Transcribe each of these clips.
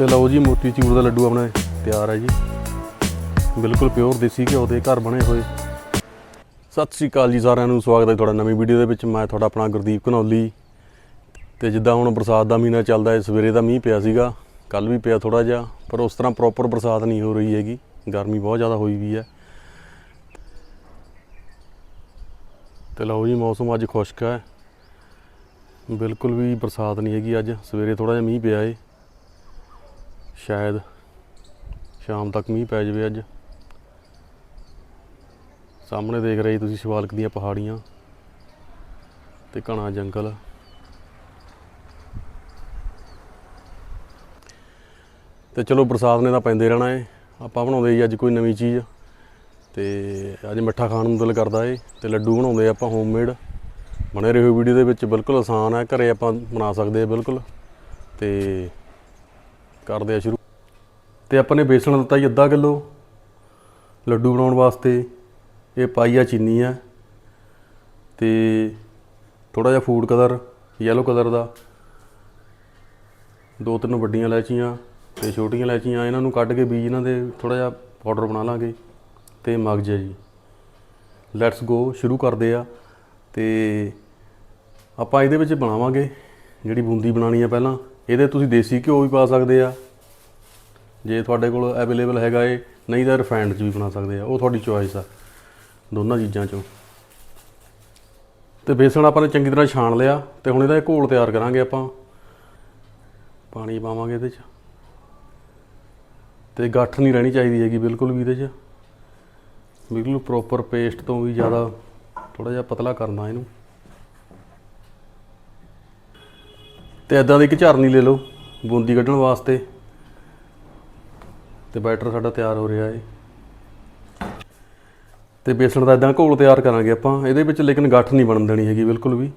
ਤੇ ਲਓ ਜੀ, ਮੋਤੀ ਚੂਰ ਦਾ ਲੱਡੂ ਆਪਣਾ ਤਿਆਰ ਹੈ ਜੀ। ਬਿਲਕੁਲ ਪਿਓਰ ਦੇਸੀ ਘਿਓ ਦੇ ਘਰ ਬਣੇ ਹੋਏ। ਸਤਿ ਸ੍ਰੀ ਅਕਾਲ ਜੀ, ਸਾਰਿਆਂ ਨੂੰ ਸਵਾਗਤ ਹੈ ਤੁਹਾਡਾ ਨਵੀਂ ਵੀਡੀਓ ਦੇ ਵਿੱਚ। ਮੈਂ ਤੁਹਾਡਾ ਆਪਣਾ ਗੁਰਦੀਪ ਘਨੌਲੀ। ਤੇ ਜਿੱਦਾਂ ਹੁਣ ਬਰਸਾਤ ਦਾ ਮਹੀਨਾ ਚੱਲਦਾ ਹੈ, ਸਵੇਰੇ ਦਾ ਮੀਂਹ ਪਿਆ ਸੀਗਾ ਕੱਲ ਵੀ ਪਿਆ ਥੋੜਾ ਜਿਹਾ, ਪਰ ਉਸ ਤਰ੍ਹਾਂ ਪ੍ਰੋਪਰ ਬਰਸਾਤ ਨਹੀਂ ਹੋ ਰਹੀ ਹੈਗੀ। ਗਰਮੀ ਬਹੁਤ ਜ਼ਿਆਦਾ ਹੋਈ ਵੀ ਹੈ। ਤੇ ਲਓ ਜੀ, ਮੌਸਮ ਅੱਜ ਖੁਸ਼ਕ ਹੈ। ਬਿਲਕੁਲ ਵੀ ਬਰਸਾਤ ਨਹੀਂ ਹੈਗੀ ਅੱਜ। ਸਵੇਰੇ ਥੋੜਾ ਜਿਹਾ ਮੀਂਹ ਪਿਆ ਏ। ਸ਼ਾਇਦ ਸ਼ਾਮ ਤੱਕ ਮੀਂਹ ਪੈ ਜਾਵੇ ਅੱਜ। ਸਾਹਮਣੇ ਦੇਖ ਰਹੇ ਜੀ ਤੁਸੀਂ ਸ਼ਿਵਾਲਕ ਦੀਆਂ ਪਹਾੜੀਆਂ ਤੇ ਘਣਾ ਜੰਗਲ। ਤੇ ਚਲੋ ਬਰਸਾਤ ਨੇ ਤਾਂ ਪੈਂਦੇ ਰਹਿਣਾ ਏ। ਆਪਾਂ ਬਣਾਉਂਦੇ ਜੀ ਅੱਜ ਕੋਈ ਨਵੀਂ ਚੀਜ਼। ਤੇ ਅੱਜ ਮਿੱਠਾ ਖਾਣ ਨੂੰ ਦਿਲ ਕਰਦਾ ਏ ਤੇ ਲੱਡੂ ਬਣਾਉਂਦੇ ਆਪਾਂ ਹੋਮਮੇਡ ਬਣੇ ਰਹੋ ਵੀਡੀਓ ਦੇ ਵਿੱਚ, ਬਿਲਕੁਲ ਆਸਾਨ ਹੈ। ਘਰੇ ਆਪਾਂ ਬਣਾ ਸਕਦੇ ਆ ਬਿਲਕੁਲ। ਤੇ ਕਰਦੇ ਆ ਸ਼ੁਰੂ। ਤੇ ਆਪਾਂ ਨੇ ਬੇਸਣ ਦਿੱਤਾ ਜੀ ਅੱਧਾ ਕਿਲੋ, ਲੱਡੂ ਬਣਾਉਣ ਵਾਸਤੇ। ਇਹ ਪਾਈ ਆ ਚੀਨੀ ਆ। ਤੇ ਥੋੜਾ ਜਿਹਾ ਫੂਡ ਕਲਰ ਯੈਲੋ ਕਲਰ ਦਾ। ਦੋ ਤਿੰਨ ਵੱਡੀਆਂ ਇਲਾਇਚੀਆਂ ਤੇ ਛੋਟੀਆਂ ਇਲਾਇਚੀਆਂ, ਇਹਨਾਂ ਨੂੰ ਕੱਢ ਕੇ ਬੀਜ ਇਹਨਾਂ ਦੇ ਥੋੜਾ ਜਿਹਾ ਪਾਊਡਰ ਬਣਾ ਲਾਂਗੇ ਤੇ ਮਗਜ ਹੈ ਜੀ। ਲੈਟਸ ਗੋ ਸ਼ੁਰੂ ਕਰਦੇ ਆ। ਤੇ ਆਪਾਂ ਇਹਦੇ ਵਿੱਚ ਬਣਾਵਾਂਗੇ ਜਿਹੜੀ ਬੂੰਦੀ ਬਣਾਣੀ ਆ ਪਹਿਲਾਂ। ਇਹਦੇ ਤੁਸੀਂ ਦੇਸੀ ਘਿਓ ਵੀ ਪਾ ਸਕਦੇ ਆ। ਜੇ ਤੁਹਾਡੇ ਕੋਲ ਅਵੇਲੇਬਲ ਹੈਗਾ ਏ ਨਹੀਂ ਤਾਂ ਰਿਫਾਈਨਡ ਚ ਵੀ ਬਣਾ ਸਕਦੇ ਆ। ਉਹ ਤੁਹਾਡੀ ਚੋਇਸ ਆ, ਦੋਨਾਂ ਚੀਜ਼ਾਂ ਚੋਂ। ਤੇ ਬੇਸਣ ਆਪਾਂ ਨੇ ਚੰਗੀ ਤਰ੍ਹਾਂ ਛਾਣ ਲਿਆ, ਤੇ ਹੁਣ ਇਹਦਾ ਇਹ ਘੋਲ ਤਿਆਰ ਕਰਾਂਗੇ ਆਪਾਂ। ਪਾਣੀ ਪਾਵਾਂਗੇ ਇਹਦੇ ਚ। ਤੇ ਗੱਠ ਨਹੀਂ ਰਹਿਣੀ ਚਾਹੀਦੀ ਹੈਗੀ ਬਿਲਕੁਲ ਵੀ ਇਹਦੇ ਚ। ਬਿਲਕੁਲ ਪ੍ਰੋਪਰ ਪੇਸਟ ਤੋਂ ਵੀ ਜ਼ਿਆਦਾ ਥੋੜਾ ਜਿਹਾ ਪਤਲਾ ਕਰਨਾ ਇਹਨੂੰ। ਤੇ ਇਦਾਂ ਦੀ ਇੱਕ ਝਰਨੀ ਲੈ ਲਓ, ਬੂੰਦੀ ਕੱਢਣ ਵਾਸਤੇ। ਤੇ ਬੈਟਰ ਸਾਡਾ ਤਿਆਰ ਹੋ ਰਿਹਾ ਏ। ਤੇ ਬੇਸਣ ਦਾ ਇਦਾਂ ਘੋਲ ਤਿਆਰ ਕਰਾਂਗੇ ਆਪਾਂ। ਇਹਦੇ ਵਿੱਚ ਲੇਕਿਨ ਗੱਠ ਨਹੀਂ ਬਣਨ ਦੇਣੀ ਹੈਗੀ ਬਿਲਕੁਲ ਵੀ।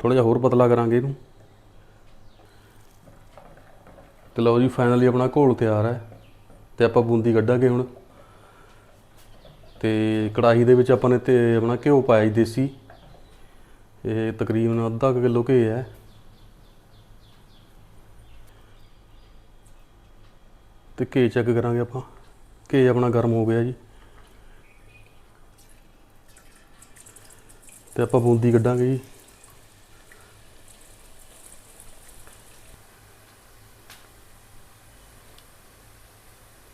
ਥੋੜਾ ਜਿਹਾ ਹੋਰ ਪਤਲਾ ਕਰਾਂਗੇ ਇਹਨੂੰ। ਤੇ ਲਓ ਜੀ ਫਾਈਨਲੀ ਆਪਣਾ ਘੋਲ ਤਿਆਰ ਹੈ। ਤੇ ਆਪਾਂ ਬੂੰਦੀ ਕੱਢਾਂਗੇ ਹੁਣ। ਤੇ ਕੜਾਹੀ ਦੇ ਵਿੱਚ ਆਪਾਂ ਨੇ ਤੇ ਆਪਣਾ ਘਿਓ ਪਾਇਆ ਜੀ ਦੇਸੀ। ਇਹ ਤਕਰੀਬਨ ਅੱਧਾ ਕੁ ਕਿਲੋ ਘੇ ਹੈ। ਤੇ ਘੇ ਚੈੱਕ ਕਰਾਂਗੇ ਆਪਾਂ। ਘੇ ਆਪਣਾ ਗਰਮ ਹੋ ਗਿਆ ਜੀ। ਤੇ ਆਪਾਂ ਬੂੰਦੀ ਕੱਢਾਂਗੇ ਜੀ।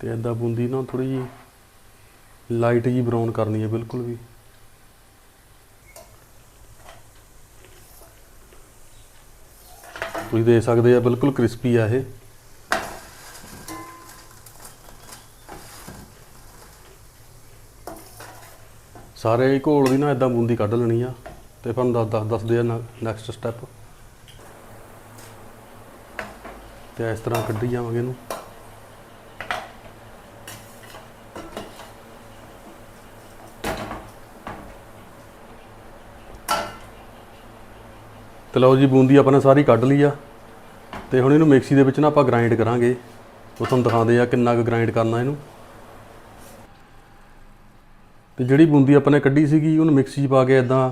ਤੇ ਇਦਾਂ ਬੂੰਦੀ ਨਾ ਥੋੜੀ ਜੀ ਲਾਈਟ ਜੀ ਬਰਾਊਨ ਕਰਨੀ ਹੈ ਬਿਲਕੁਲ ਵੀ। ਤੁਸੀਂ ਦੇਖ ਸਕਦੇ ਆ ਬਿਲਕੁਲ ਕ੍ਰਿਸਪੀ ਆ ਇਹ। ਸਾਰੇ ਘੋਲ ਦੀ ਨਾ ਇਦਾਂ ਬੂੰਦੀ ਕੱਢ ਲੈਣੀ ਆ ਤੇ ਤੁਹਾਨੂੰ ਦੱਸ ਦੱਸ ਦੱਸਦੇ ਆ ਨੈਕਸਟ ਸਟੈਪ ਤੇ ਇਸ ਤਰ੍ਹਾਂ ਕੱਢੀ ਜਾਵਾਂਗੇ ਇਹਨੂੰ। ਤੇ ਲਓ ਜੀ, ਬੂੰਦੀ ਆਪਾਂ ਨੇ ਸਾਰੀ ਕੱਢ ਲਈ ਆ। ਤੇ ਹੁਣ ਇਹਨੂੰ ਮਿਕਸੀ ਦੇ ਵਿੱਚ ਨਾ ਆਪਾਂ ਗ੍ਰਾਈਂਡ ਕਰਾਂਗੇ। ਉਹ ਤੁਹਾਨੂੰ ਦਿਖਾਉਂਦੇ ਆ ਕਿੰਨਾ ਕੁ ਗ੍ਰਾਈਂਡ ਕਰਨਾ ਇਹਨੂੰ। ਤੇ ਜਿਹੜੀ ਬੂੰਦੀ ਆਪਾਂ ਨੇ ਕੱਢੀ ਸੀਗੀ, ਉਹਨੂੰ ਮਿਕਸੀ 'ਚ ਪਾ ਕੇ ਇਦਾਂ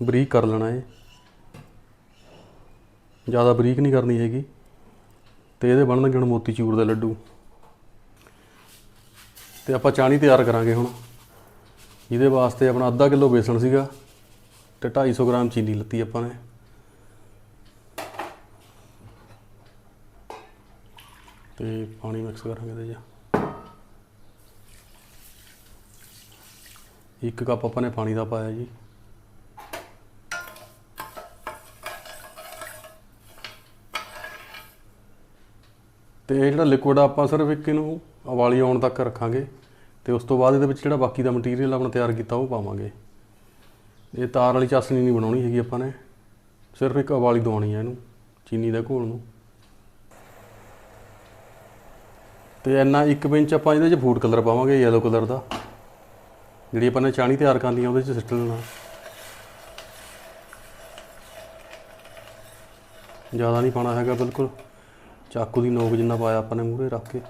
ਬਰੀਕ ਕਰ ਲੈਣਾ ਏ ਜ਼ਿਆਦਾ ਬਰੀਕ ਨਹੀਂ ਕਰਨੀ ਹੈਗੀ। ਤੇ ਇਹਦੇ ਬਣਨਗੇ ਹੁਣ ਮੋਤੀ ਚੂਰ ਦੇ ਲੱਡੂ। ਤੇ ਆਪਾਂ ਚਾਣੀ ਤਿਆਰ ਕਰਾਂਗੇ ਹੁਣ। ਇਹਦੇ ਵਾਸਤੇ ਆਪਣਾ ਅੱਧਾ ਕਿਲੋ ਬੇਸਣ ਸੀਗਾ ਤੇ 250 ਗ੍ਰਾਮ ਚੀਨੀ ਲੱਤੀ ਆਪਾਂ ਨੇ। ਤੇ ਪਾਣੀ ਮਿਕਸ ਕਰਾਂਗੇ ਇਹਦੇ 'ਚ। ਇੱਕ ਕੱਪ ਆਪਾਂ ਨੇ ਪਾਣੀ ਦਾ ਪਾਇਆ ਜੀ। ਤੇ ਇਹ ਜਿਹੜਾ ਲਿਕੁਇਡ ਆਪਾਂ ਸਿਰਫ ਇੱਕ ਇਹਨੂੰ ਉਬਾਲੀ ਆਉਣ ਤੱਕ ਰੱਖਾਂਗੇ। ਤੇ ਉਸ ਤੋਂ ਬਾਅਦ ਇਹਦੇ ਵਿੱਚ ਜਿਹੜਾ ਬਾਕੀ ਦਾ ਮਟੀਰੀਅਲ ਆਪਣਾ ਤਿਆਰ ਕੀਤਾ, ਉਹ ਪਾਵਾਂਗੇ। ਇਹ ਤਾਰ ਵਾਲੀ ਚਾਸਣੀ ਨਹੀਂ ਬਣਾਉਣੀ ਹੈਗੀ ਆਪਾਂ ਨੇ। ਸਿਰਫ ਇੱਕ ਉਬਾਲੀ ਦਵਾਉਣੀ ਹੈ ਇਹਨੂੰ, ਚੀਨੀ ਦਾ ਘੋਲ ਨੂੰ। ਤੇ ਇੰਨਾ ਇੱਕ ਪਿੰਚ ਆਪਾਂ ਇਹਦੇ 'ਚ ਫੂਡ ਕਲਰ ਪਾਵਾਂਗੇ ਯੈਲੋ ਕਲਰ ਦਾ। ਜਿਹੜੀ ਆਪਾਂ ਨੇ ਚਾਣੀ ਤਿਆਰ ਕਰਨੀ ਆ, ਉਹਦੇ 'ਚ ਸਿੱਟ ਲੈਣਾ। ਜ਼ਿਆਦਾ ਨਹੀਂ ਪਾਣਾ ਹੈਗਾ, ਬਿਲਕੁਲ। ਚਾਕੂ ਦੀ ਨੋਕ ਜਿੰਨਾ ਪਾਇਆ ਆਪਾਂ ਨੇ ਮੂਹਰੇ ਰੱਖ ਕੇ।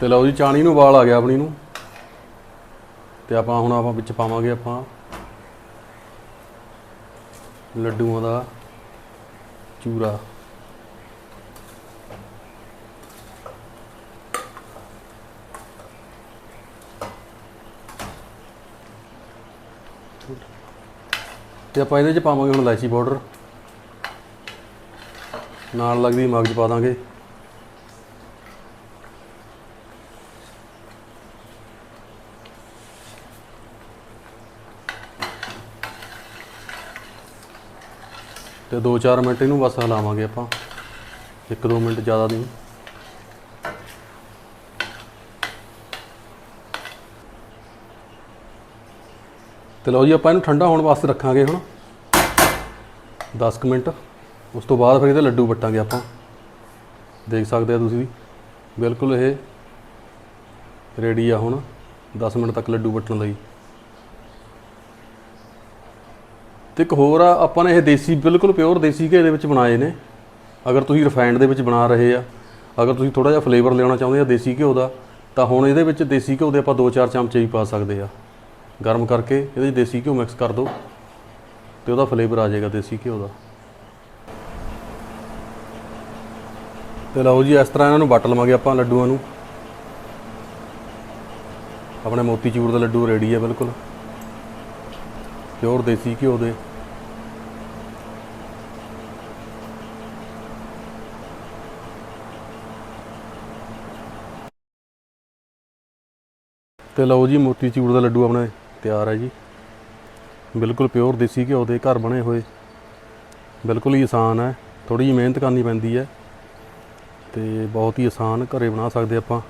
ਤੇ ਲਓ ਜੀ, ਚਾਣੀ ਨੂੰ ਵਾਲ ਆ ਗਿਆ ਆਪਣੀ ਨੂੰ। ਤੇ ਆਪਾਂ ਹੁਣ ਆਪਾਂ ਵਿੱਚ ਪਾਵਾਂਗੇ ਆਪਾਂ ਲੱਡੂਆਂ ਦਾ ਚੂਰਾ। ਤੇ ਆਪਾਂ ਇਹਦੇ ਚ ਪਾਵਾਂਗੇ ਹੁਣ ਇਲਾਇਚੀ ਪਾਊਡਰ ਨਾਲ ਲੱਗਦੀ ਮਗਜ ਪਾ ਦਾਂਗੇ। ਤੇ 2-4 ਮਿੰਟ ਇਹਨੂੰ ਬਸ ਹਿਲਾਵਾਂਗੇ ਆਪਾਂ। 1-2 ਮਿੰਟ ਜ਼ਿਆਦਾ ਨਹੀਂ। ਤੇ ਲਓ ਜੀ, ਆਪਾਂ ਇਹਨੂੰ ਠੰਡਾ ਹੋਣ ਵਾਸਤੇ ਰੱਖਾਂਗੇ ਹੁਣ। 10 ਕੁ ਮਿੰਟ। ਉਸ ਤੋਂ ਬਾਅਦ ਫਿਰ ਇਹਦੇ ਲੱਡੂ ਵੱਟਾਂਗੇ ਆਪਾਂ। ਦੇਖ ਸਕਦੇ ਆ ਤੁਸੀਂ ਬਿਲਕੁਲ ਇਹ ਰੈਡੀ ਆ ਹੁਣ। 10 ਮਿੰਟ ਤੱਕ ਲੱਡੂ ਵੱਟਣ ਲਈ। ਤੇ ਇੱਕ ਹੋਰ ਆ, ਆਪਾਂ ਨੇ ਇਹ ਦੇਸੀ, ਬਿਲਕੁਲ ਪਿਓਰ ਦੇਸੀ ਘੀ ਦੇ ਵਿੱਚ ਬਣਾਏ ਨੇ। ਅਗਰ ਤੁਸੀਂ ਰਿਫਾਈਨਡ ਦੇ ਵਿੱਚ ਬਣਾ ਰਹੇ ਆ, ਅਗਰ ਤੁਸੀਂ ਥੋੜਾ ਜਿਹਾ ਫਲੇਵਰ ਲਿਆਉਣਾ ਚਾਹੁੰਦੇ ਆ ਦੇਸੀ ਘਿਓ ਦਾ, ਤਾਂ ਹੁਣ ਇਹਦੇ ਵਿੱਚ ਦੇਸੀ ਘਿਓ ਦੇ ਆਪਾਂ 2-4 ਚਮਚੇ ਹੀ ਪਾ ਸਕਦੇ ਆ। ਗਰਮ ਕਰਕੇ ਇਹਦੇ 'ਚ ਦੇਸੀ ਘਿਓ ਮਿਕਸ ਕਰ ਦਿਓ ਤੇ ਉਹਦਾ ਫਲੇਵਰ ਆ ਜਾਏਗਾ ਦੇਸੀ ਘਿਓ ਦਾ। ਤੇ ਲਓ ਜੀ, ਇਸ ਤਰ੍ਹਾਂ ਇਹਨਾਂ ਨੂੰ ਵੱਟ ਲਵਾਂਗੇ ਆਪਾਂ ਲੱਡੂਆਂ ਨੂੰ। ਆਪਣੇ ਮੋਤੀ ਚੂਰ ਦਾ ਲੱਡੂ ਰੈਡੀ ਹੈ ਬਿਲਕੁਲ। ਪਿਓਰ ਦੇਸੀ ਘਿਓ ਦੇ। ਤੇ ਲਓ ਜੀ, ਮੋਤੀ ਚੂਰ ਦਾ ਲੱਡੂ ਆਪਣੇ ਤਿਆਰ ਹੈ ਜੀ। ਬਿਲਕੁਲ ਪਿਓਰ ਦੇਸੀ ਘਿਓ ਦੇ ਘਰ ਬਣੇ ਹੋਏ। ਬਿਲਕੁਲ ਹੀ ਆਸਾਨ ਹੈ। ਥੋੜੀ ਜਿਹੀ ਮਿਹਨਤ ਕਰਨੀ ਪੈਂਦੀ ਹੈ। ਤੇ ਬਹੁਤ ਹੀ ਆਸਾਨ ਘਰੇ ਬਣਾ ਸਕਦੇ ਆਪਾਂ।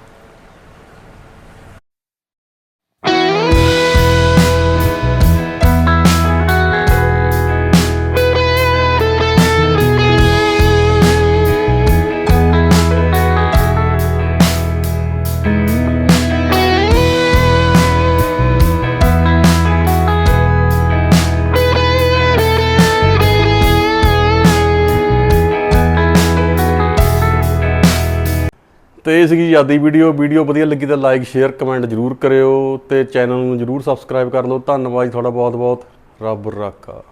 ਤੇ ਇਹ ਸੀਗੀ ਆਦੀ ਵੀਡੀਓ। ਵੀਡੀਓ ਵਧੀਆ ਲੱਗੀ ਤਾਂ ਲਾਈਕ ਸ਼ੇਅਰ ਕਮੈਂਟ ਜਰੂਰ ਕਰਿਓ ਤੇ ਚੈਨਲ ਨੂੰ ਜਰੂਰ ਸਬਸਕ੍ਰਾਈਬ ਕਰ ਲਓ। ਧੰਨਵਾਦ ਜੀ ਤੁਹਾਡਾ ਬਹੁਤ ਬਹੁਤ ਰੱਬ ਰਾਖਾ।